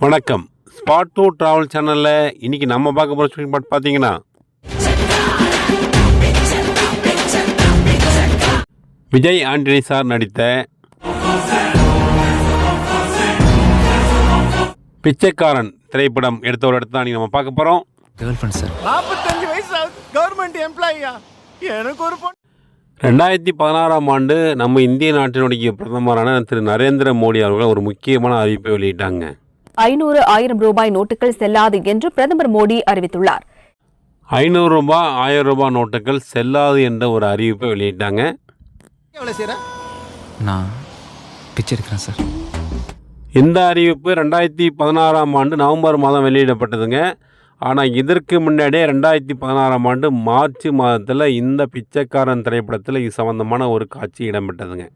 வணக்கம். Spot two travel சேனலில் இன்னைக்கு நம்ம பார்க்க போகிற ஷூட்டிங் ஸ்பாட் பார்த்தீங்கன்னா விஜய் ஆண்டனி சார் நடித்த பிச்சைக்காரன் திரைப்படம் எடுத்த ஒரு இடத்த தான் நம்ம பார்க்க போகிறோம் நாற்பத்தஞ்சு வயசு கவர்மெண்ட் எம்ப்ளாயியா எனக்கு ஒரு பொண்ணு. ரெண்டாயிரத்தி பதினாறாம் ஆண்டு நம்ம இந்திய நாட்டினுடைய பிரதமரான திரு நரேந்திர மோடி அவர்கள் ஒரு முக்கியமான அறிவிப்பை வெளியிட்டாங்க. ஐநூறு ஆயிரம் ரூபாய் நோட்டுகள் செல்லாது என்று பிரதமர் மோடி அறிவித்துள்ளார். ஐநூறு ரூபாய் ஆயிரம் ரூபாய் நோட்டுகள் செல்லாது என்ற ஒரு அறிவிப்பை வெளியிட்டாங்க. நான் பிச்சை எடுக்கிறேன் சார். இந்த அறிவிப்பு ரெண்டாயிரத்தி பதினாறாம் ஆண்டு நவம்பர் மாதம் வெளியிடப்பட்டதுங்க. ஆனால் இதற்கு முன்னாடியே ரெண்டாயிரத்தி பதினாறாம் ஆண்டு மார்ச் மாதத்தில் இந்த பிச்சைக்காரன் திரைப்படத்தில் இது சம்பந்தமான ஒரு காட்சி இடம்பெற்றதுங்க.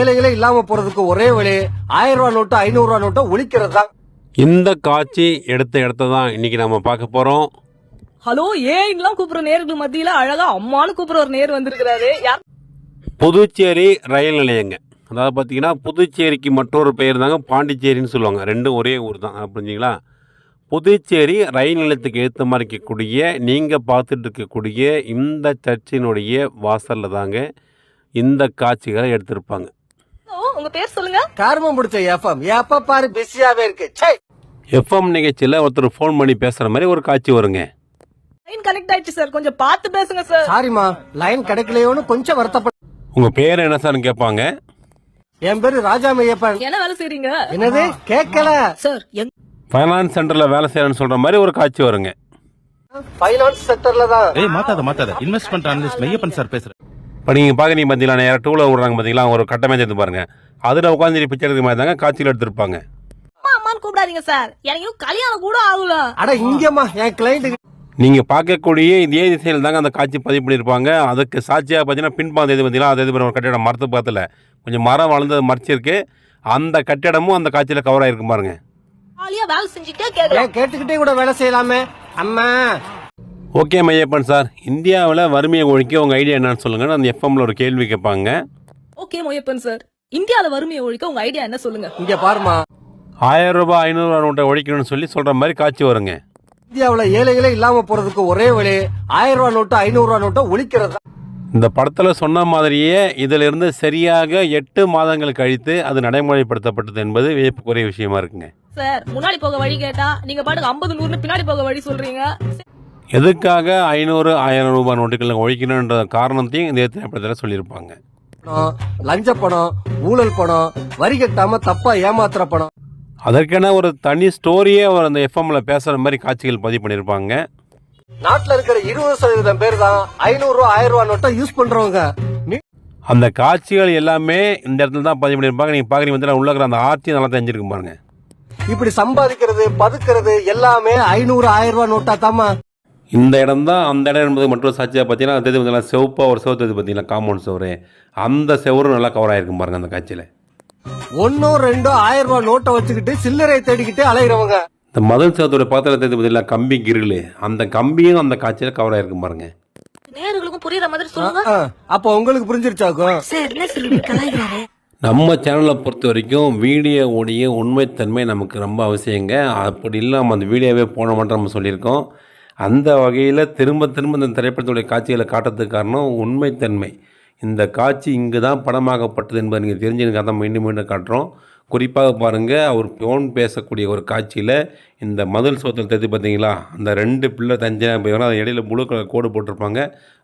ஏழைகளே இல்லாம போறதுக்கு ஒரே வழி ஆயிரம் ரூபா நோட்டு ஐநூறு ரூபா நோட்டை ஒழிக்கிறது தான் இந்த காட்சி எடுத்த இடத்த தான் இன்னைக்கு நம்ம பார்க்க போகிறோம் ஹலோ ஏன்லாம் கூப்பிடுற நேருக்கு மத்தியில அழகா அம்மானு கூப்பிடுற ஒரு நேர் வந்திருக்கிறாரு. யார்? புதுச்சேரி ரயில் நிலையங்க. அதாவது பார்த்தீங்கன்னா புதுச்சேரிக்கு மற்றொரு பெயர் தாங்க பாண்டிச்சேரின்னு சொல்லுவாங்க. ரெண்டும் ஒரே ஊர் தான். புரிஞ்சுங்களா? புதுச்சேரி ரயில் நிலையத்துக்கு ஏற்ற மாதிரி இருக்கக்கூடிய நீங்கள் பார்த்துட்டு இருக்கக்கூடிய இந்த சர்ச்சினுடைய வாசலில் தாங்க இந்த காட்சிகளை எடுத்திருப்பாங்க. உங்க பேர் சொல்லுங்க. காரணம் பிடிச்ச எஃப்எம் எப்ப பாரு பிஸியாவே இருக்கு. சே எஃப்எம் நிகழ்ச்சியில் ஒருத்தர் ஃபோன் பண்ணி பேசுகிற மாதிரி ஒரு காட்சி வருங்க. லைன் கனெக்ட் ஆயிடுச்சு சார் கொஞ்சம் பார்த்து பேசுங்க சார் சாரிம்மா லைன் கிடைக்கலையோன்னு கொஞ்சம் வருத்தப்பட்ட உங்கள் பேர் என்ன சார்னு கேட்பாங்க என் பேரு ராஜா மையப்பன் என்ன வேலை செய்றீங்க? என்னது? கேட்கல சார் ஃபைனான்ஸ் சென்டரில் வேலை செய்கிறேன்னு சொல்கிற மாதிரி ஒரு காட்சி வருங்க. ஃபைனான்ஸ் செக்டர்ல தான். ஏய் மாத்தாத மாத்தாத. இன்வெஸ்ட்மெண்ட் அனலிஸ்ட் மெய்யப்பன் சார் பேசுறேன் இப்போ நீங்கள் பார்க்குறீங்க பார்த்தீங்களா நேரம் டூவில் விடுறாங்க பார்த்தீங்களா ஒரு கட்டமே எடுத்து பாருங்க. அதில் உட்காந்து பிச்சை எடுக்கிற மாதிரி தாங்க காட்சியில் எடுத்திருப்பாங்க. அம்மா அம்மான்னு கூப்பிடாதீங்க சார் எனக்கு கல்யாணம் கூட ஆகல. அட இங்கம்மா என் கிளைண்ட் நீங்கள் பார்க்கக்கூடிய இதே திசையில் தாங்க அந்த காட்சி பதிவு பண்ணியிருப்பாங்க. அதுக்கு சாட்சியாக பார்த்தீங்கன்னா பின்பாந்த இது பார்த்தீங்கன்னா அது இது ஒரு கட்டிடம் மரத்து பக்கத்தில். கொஞ்சம் மரம் வளர்ந்தது மறைச்சிருக்கு. அந்த கட்டிடமும் அந்த காட்சியில் கவர் ஆகிருக்கு பாருங்க. வேலை செஞ்சுட்டே கேட்டுக்கிட்டே கூட வேலை செய்யலாமே. அம்மா ஓகே மையப்பன் சார் இந்தியாவில் வறுமையை ஒழிக்க உங்கள் ஐடியா என்னன்னு சொல்லுங்கன்னு அந்த எஃப்எம்ல ஒரு கேள்வி கேட்பாங்க. ஓகே மொய்யப்பன் சார் இந்தியால வறுமையை ஒழிக்க உங்க ஐடியா என்ன சொல்லுங்க? இங்க பாருமா ஆயிரம் ரூபாய் ஐநூறுரூவா நோட்டை ஒழிக்கணும்னு சொல்லி சொல்கிற மாதிரி காட்சி வருங்க. இந்தியாவுல ஏழைகளே இல்லாம போறதுக்கு ஒரே வழி ஆயிரம் ரூபா நோட்டு ஐநூறு ரூபா நோட்டை ஒழிக்கிறது இந்த படத்தில் சொன்ன மாதிரியே இதிலிருந்து சரியாக எட்டு மாதங்கள் கழித்து அது நடைமுறைப்படுத்தப்பட்டது என்பது வியப்புக்குரிய விஷயமா இருக்குங்க. சார் முன்னாடி போக வழி கேட்டா நீங்க பாட்டுக்கு ஐம்பது நூறுன்னு பின்னாடி போக வழி சொல்றீங்க. எதுக்காக ஐநூறு ஆயிரம் ரூபாய் நோட்டுகளை ஒழிக்கணுன்ற காரணத்தையும் இந்த திரைப்படத்தில் சொல்லியிருப்பாங்க. லஞ்ச பணம் ஊழல் பணம் வரி கட்டாம தப்பா ஏமாத்துற பணம். அதற்கென ஒரு தனி ஸ்டோரியே அவர் அந்த எஃப்எம்ல பேசுகிற மாதிரி காட்சிகள் பதிவு பண்ணியிருப்பாங்க. நாட்டுல இருக்கிற இருபது சதவீதம் பேர் தான் ஐநூறு ரூபா ஆயிரம் ரூபா நோட்டை யூஸ் பண்றவங்க. அந்த காட்சிகள் எல்லாமே இந்த இடத்துல தான் பதிவு பண்ணியிருப்பாங்க. நீங்கள் பார்க்குறீங்க வந்து உள்ள இருக்கிற அந்த ஆர்த்தி நல்லா தெரிஞ்சிருக்கும் பாருங்க. இப்படி சம்பாதிக்கிறது பதுக்கிறது எல்லாமே ஐநூறு ஆயிரம் ரூபா நோட்டா தாமா இந்த இடம் தான் அந்த இடம் என்பது மற்றொரு சாட்சியாக பார்த்தீங்கன்னா அது பார்த்தீங்கன்னா செவப்பாக ஒரு செவத்து பார்த்தீங்கன்னா காம்பவுண்ட் செவரு அந்த செவரும் நல்லா கவர் ஆகிருக்கும் பாருங்க அந்த காட்சியில். ஒன்னோ ரெண்டோ ஆயிரம் ரூபா நோட்டை வச்சுக்கிட்டு சில்லறை தேடிக்கிட்டு அலைகிறவங்க இந்த மதல் சேவத்தோட பக்கத்தில் தெரிஞ்சு பார்த்தீங்களா கம்பி கிரில் அந்த கம்பியும் அந்த காட்சியில் கவர் ஆகிருக்கும் பாருங்க. நேர்களுக்கும் புரியுற மாதிரி சொல்லுங்க. அப்ப உங்களுக்கு புரிஞ்சிருச்சாக்கும் சார் என்ன சொல்லி கலாய்க்கிறாரு? நம்ம சேனலை பொறுத்த வரைக்கும் வீடியோவுடைய உண்மைத்தன்மை நமக்கு ரொம்ப அவசியங்க. அப்படி இல்லாமல் அந்த வீடியோவே போன மட்டும் நம்ம சொல்லியிருக்கோம். அந்த வகையில் திரும்ப திரும்ப இந்த திரைப்படத்துடைய காட்சிகளை காட்டுறதுக்கு காரணம் உண்மைத்தன்மை. இந்த காட்சி இங்கு தான் படமாகப்பட்டது என்பதை நீங்கள் தெரிஞ்சுக்க தான் மீண்டும் மீண்டும் காட்டுறோம். குறிப்பாக பாருங்கள் அவர் ஃபோன் பேசக்கூடிய ஒரு காட்சியில் இந்த மதில் சோத்தில் தெரிஞ்சு பார்த்தீங்களா அந்த ரெண்டு பிள்ளை தஞ்சனா போய் அது இடையில முழு கலர் கோடு போட்டிருப்பாங்க.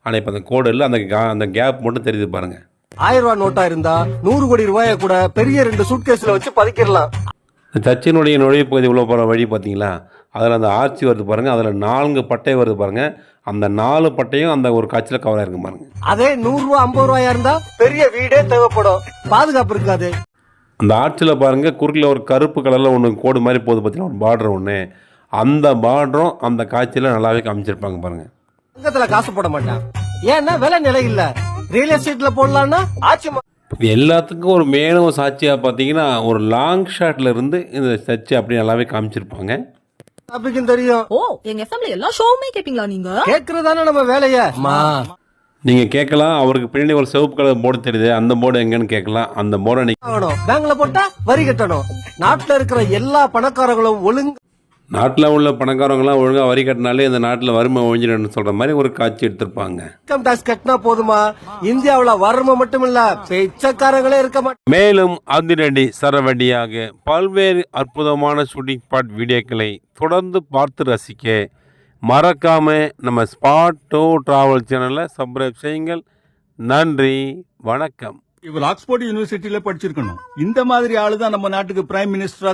ஆனால் இப்போ அந்த கோடு இல்லை அந்த அந்த கேப் மட்டும் தெரியுது பாருங்கள் ஆயிரம் ரூபா நோட்டா இருந்தா நூறு கோடி ரூபாய கூட பெரிய ரெண்டு சூட்கேஸ்ல வச்சு பதுக்கிடலாம். இந்த சர்ச்சினுடைய நுழைவு பகுதி உள்ள போகிற வழி பார்த்தீங்களா அதில் அந்த ஆர்ச்சி வருது பாருங்கள் அதில் நான்கு பட்டை வருது பாருங்கள் அந்த நாலு பட்டையும் அந்த ஒரு காட்சியில் கவர் ஆகிருக்கும் பாருங்கள் அதே நூறு ரூபா ஐம்பது ரூபாயா இருந்தா பெரிய வீடே தேவைப்படும். பாதுகாப்பு இருக்காது. அந்த ஆர்ச்சில் பாருங்கள் குறுக்கில் ஒரு கருப்பு கலரில் ஒன்று கோடு மாதிரி போகுது பார்த்தீங்கன்னா ஒரு பார்டர் ஒன்று அந்த பார்டரும் அந்த காட்சியில் நல்லாவே காமிச்சிருப்பாங்க பாருங்கள் தங்கத்துல காசு போட மாட்டான். ஏன்னா விலை நிலை இல்ல. ரியல் எஸ்டேட்ல போடலாம்னா ஆட்சி எல்லாத்துக்கும் ஒரு மேலும் சாட்சியாக பார்த்தீங்கன்னா ஒரு லாங் ஷாட்டில் இருந்து இந்த சர்ச்சை அப்படியே நல்லாவே காமிச்சிருப்பாங்க. அப்படிக்கும் தெரியும். ஓ எங்க எஃப்எம்ல எல்லா ஷோவுமே கேப்பீங்களா நீங்க? கேக்குறதானே நம்ம வேலைய? மா நீங்கள் கேட்கலாம் அவருக்கு பின்னாடி ஒரு சிவப்பு கலர் போர்டு தெரியுது. அந்த போர்டு எங்கன்னு கேட்கலாம். அந்த போர்டை நீ ஆகணும் பேங்க்ல போட்டா வரி கட்டணும். நாட்டுல இருக்கிற எல்லா பணக்காரங்களும் ஒழுங்கு நாட்டில் உள்ள பணக்காரங்களாம் ஒழுங்காக வரி கட்டினாலே இந்த நாட்டில் வறுமை ஒழிஞ்சிடணும்னு சொல்கிற மாதிரி ஒரு காட்சி எடுத்திருப்பாங்க. இன்கம் டாக்ஸ் கட்டினா போதுமா? இந்தியாவுல வறுமை மட்டும் இல்ல பிச்சைக்காரங்களே இருக்க மாட்டாங்க மேலும் அதிரடி சரவடியாக பல்வேறு அற்புதமான ஷூட்டிங் ஸ்பாட் வீடியோக்களை தொடர்ந்து பார்த்து ரசிக்க மறக்காம நம்ம ஸ்பாட் டூ டிராவல் சேனலை சப்ஸ்கிரைப் செய்யுங்கள். நன்றி வணக்கம். இவர் ஆக்ஸ்போர்ட் யூனிவர்சிட்டியில படிச்சிருக்கணும். இந்த மாதிரி ஆளு தான் நம்ம நாட்டுக்கு பிரைம் மினிஸ்டரா